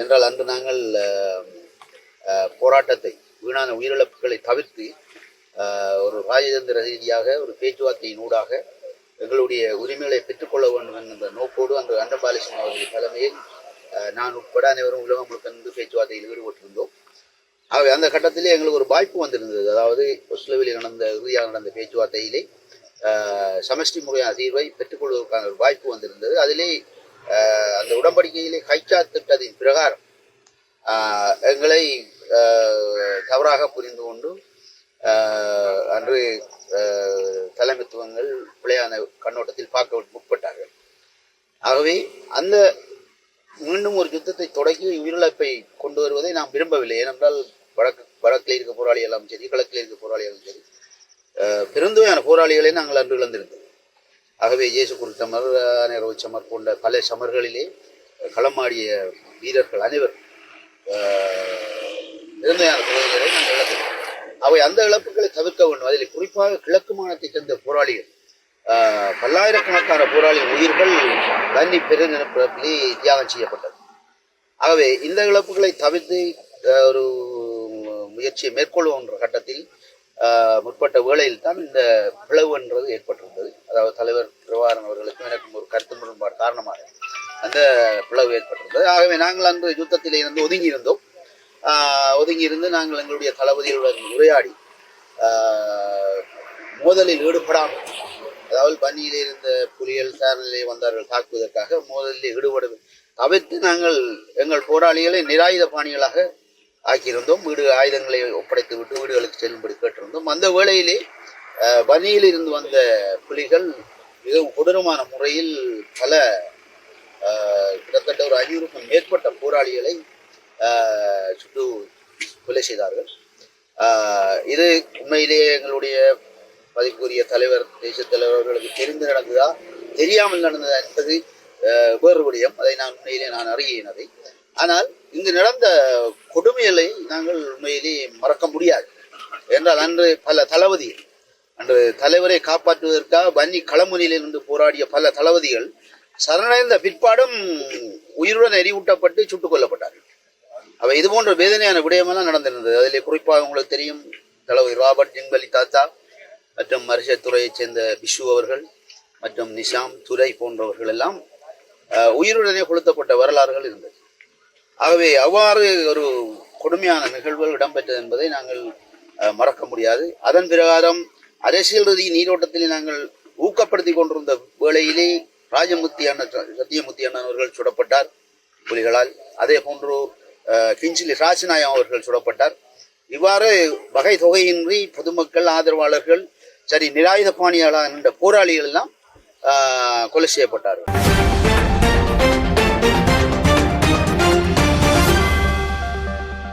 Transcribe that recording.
என்றால் அன்று நாங்கள் போராட்டத்தை வீணான உயிரிழப்புகளை தவிர்த்து ஒரு ராஜதந்திர ரீதியாக ஒரு பேச்சுவார்த்தையின் ஊடாக எங்களுடைய உரிமைகளை பெற்றுக்கொள்ள வேண்டும் என்ற நோக்கோடு அந்த அண்டபாலிசன் அவர்களின் தலைமையில் நான் உட்பட அனைவரும் உலகம் முழுக்க நின்று பேச்சுவார்த்தையில் ஈடுபட்டிருந்தோம். ஆகவே அந்த கட்டத்திலே எங்களுக்கு ஒரு வாய்ப்பு வந்திருந்தது. அதாவது ஒஸ்லோவில் நடந்த இறுதியாக நடந்த பேச்சுவார்த்தையிலே சமஷ்டி முறையான தீர்வை பெற்றுக்கொள்வதற்கான ஒரு வாய்ப்பு வந்திருந்தது. அதிலே அந்த உடன்படிக்கையிலே கைச்சாத்திட்டதின் பிரகாரம் எங்களை தவறாக புரிந்து கொண்டு அன்று தலைமைத்துவங்கள் பிழையான கண்ணோட்டத்தில் பார்க்க முற்பட்டார்கள். ஆகவே அந்த மீண்டும் ஒரு யுத்தத்தை தொடங்கி உயிரிழப்பை கொண்டு வருவதை நாம் விரும்பவில்லை. ஏனென்றால் வடக்கு வடக்கில் இருக்க போராளிகளும் சரி கிழக்கில் இருக்க போராளிகளும் சரி அஹ், போராளிகளை நாங்கள் அன்று இழந்திருந்தோம். ஆகவே இயேசு குருத்தமர் நேரவு சமர் போன்ற பல சமர்களிலே களமாடிய வீரர்கள் அனைவரும் நிர்மையான நாங்கள் அவை அந்த இழப்புகளை தவிர்க்க வேண்டும். அதில் குறிப்பாக கிழக்கு மாநிலத்தைச் சேர்ந்த போராளிகள் பல்லாயிரக்கணக்கான போராளி உயிர்கள் தண்ணி பெருநிலப்பிலே தியாகம் செய்யப்பட்டது. ஆகவே இந்த இழப்புகளை தவிர்த்து ஒரு முயற்சியை மேற்கொள்வோம் என்ற கட்டத்தில் முற்பட்ட வேளையில் தான் இந்த பிளவு என்றது ஏற்பட்டிருந்தது. அதாவது தலைவர் திருவாரன் அவர்களுக்கும் எனக்கும் ஒரு கருத்து முரண்பாடு காரணமாக அந்த பிளவு ஏற்பட்டிருந்தது. ஆகவே நாங்கள் அந்த யுத்தத்திலே இருந்து ஒதுங்கி இருந்தோம் ஒதுங்கி இருந்து நாங்கள் எங்களுடைய தளபதிகளுடன் உரையாடி ஆஹ், மோதலில் ஈடுபடாமல் அதாவது பனியில் இருந்த புலிகள் சாரநிலை வந்தார்கள் தாக்குவதற்காக மோதலில் ஈடுபடு தவிர்த்து நாங்கள் எங்கள் போராளிகளை நிராயுத பாணிகளாக ஆக்கியிருந்தோம். வீடு ஆயுதங்களை ஒப்படைத்து விட்டு வீடுகளுக்கு செல்லும்படி கேட்டிருந்தோம். அந்த வேளையிலே பனியில் இருந்து வந்த புலிகள் மிகவும் கொடூரமான முறையில் பல கிட்டத்தட்ட ஒரு ஐநூறுக்கும் மேற்பட்ட போராளிகளை சுட்டு கொலை செய்தார்கள். இது உண்மையிலேயே எங்களுடைய மதிப்புக்குரிய தலைவர் தேசிய தலைவர் அவர்களுக்கு தெரிந்து நடந்ததா? தெரியாமல் நடந்ததா என்பது அஹ், வேறு விடயம். அதை நான் உண்மையிலே நான் அறிகிறேன் அதை. ஆனால் இங்கு நடந்த கொடுமைகளை நாங்கள் உண்மையிலே மறக்க முடியாது. என்றால் அன்று பல தளபதிகள் அன்று தலைவரை காப்பாற்றுவதற்காக வன்னி களமுனையில் இருந்து போராடிய பல தளபதிகள் சரணடைந்த பிற்பாடும் உயிருடன் எரிவூட்டப்பட்டு சுட்டுக் கொல்லப்பட்டார்கள். அவை இது போன்ற வேதனையான விடயமெல்லாம் நடந்திருந்தது. அதில் குறிப்பாக உங்களுக்கு தெரியும் தளபதி ராபர்ட் ஜிங்கலி தாத்தா மற்றும் மரிசத்துறையைச் சேர்ந்த பிஷு அவர்கள் மற்றும் நிஷாம் துரை போன்றவர்கள் எல்லாம் உயிருடனே கொளுத்தப்பட்ட வரலாறுகள் இருந்தது. ஆகவே அவ்வாறு ஒரு கொடுமையான நிகழ்வுகள் இடம்பெற்றது என்பதை நாங்கள் மறக்க முடியாது. அதன் பிரகாரம் அரசியல் ரீதி நீரோட்டத்தில் நாங்கள் ஊக்கப்படுத்தி கொண்டிருந்த வேளையிலே ராஜமுத்தி அண்ணன் சத்தியமுத்தி அண்ணன் அவர்கள் சுடப்பட்டார். புலிகளால். அதே போன்று கிஞ்சிலி ராஜநாயம் அவர்கள் சுடப்பட்டார். இவ்வாறு வகை தொகையின்றி பொதுமக்கள் ஆதரவாளர்கள் சரி நிராயுத பாணியாளர் என்ற போராளிகள் எல்லாம் கொலை செய்யப்பட்டார்கள்.